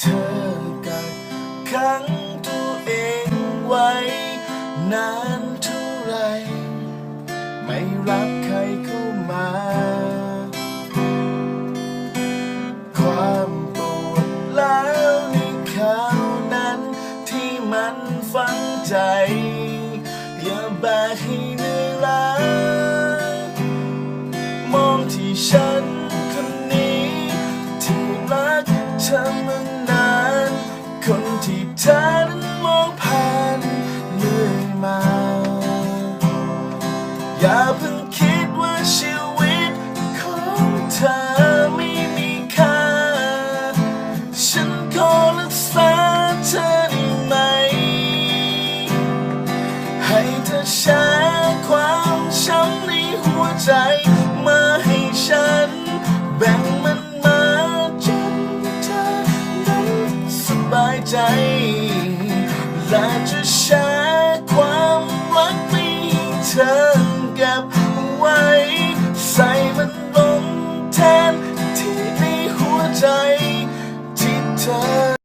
เธอกักขังตัวเองไว้ นานเท่าไร ไม่รับใครเข้ามา ความปวดแล้วในข่าวนั้น ที่มันฝังใจ อย่าแบกให้เหนื่อยล้ามองที่ฉันคนนี้ ที่รักเธอมา นานคนที่เธอนั้นมองผ่านเรื่อยมา อย่าเพิ่งคิดว่าชีวิตของเธอไม่มีค่า ฉันขอรักษาเธอได้ไหม ให้เธอแชร์ความช้ำในหัวใจ ใจ และจะแชร์ความรักไปให้เธอ